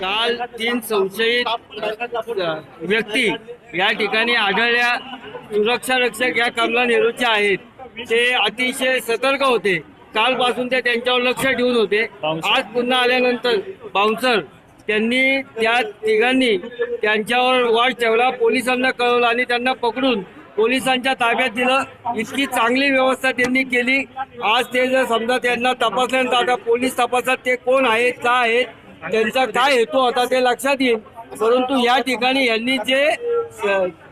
काल तीन संशयित व्यक्ती या ठिकाणी आढळल्या. सुरक्षा रक्षक या कमला नेहरूच्या आहेत. ते अतिशय सतर्क होते. कालपासून ते त्यांच्यावर लक्ष ठेवून होते. आज पुन्हा आल्यानंतर बाउन्सर त्यांनी त्या तिघांनी त्यांच्यावर वाट ठेवला. पोलिसांना कळवलं आणि त्यांना पकडून पोलिसांच्या ताब्यात दिलं. इतकी चांगली व्यवस्था त्यांनी केली. आज ते जर समजा त्यांना तपासल्यानंतर आता पोलीस तपासात ते कोण आहेत का आहेत त्यांचा काय हेतू होता ते लक्षात येईल. परंतु या ठिकाणी यांनी जे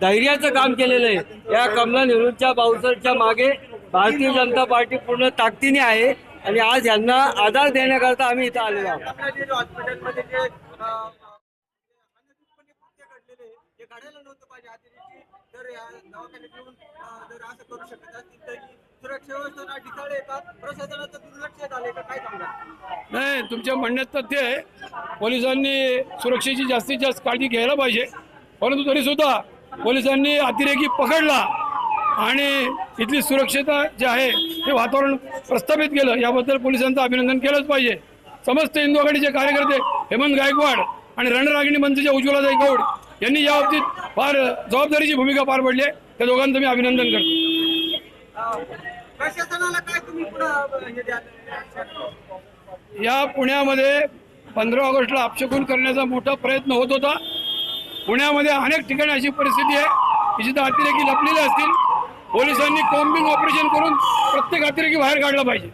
धैर्याचं काम केलेलं आहे या कमला नेहरूंच्या बाउन्सरच्या मागे भारतीय जनता पार्टी पूर्ण ताकदीने आहे आणि आज यांना आधार देण्याकरता आम्ही इथं आलेलो आहोत. नाही तुमच्या म्हणण्यात तथ्य आहे. पोलिसांनी सुरक्षेची जास्तीत जास्त काळजी घ्यायला पाहिजे. परंतु तरीसुद्धा पोलिसांनी अतिरेकी पकडला आणि इथली सुरक्षता जे आहे ते वातावरण प्रस्थापित केलं. याबद्दल पोलिसांचं अभिनंदन केलंच पाहिजे. समस्त हिंदू आघाडीचे कार्यकर्ते हेमंत गायकवाड आणि रणरागिणी मंत्रीच्या उज्ज्वलाताई गौड यांनी या बाबतीत फार जबाबदारीची भूमिका पार पडली आहे. त्या दोघांचं मी अभिनंदन करतो. हे या पुण्यामध्ये पंधरा ऑगस्टला अपशकून करण्याचा मोठा प्रयत्न होत होता. पुण्यामध्ये अनेक ठिकाणी अशी परिस्थिती आहे. की जिथं अतिरेकी लपलेले असतील. पोलिसांनी कॉम्बिंग ऑपरेशन करून प्रत्येक अतिरेकी बाहेर काढला पाहिजे.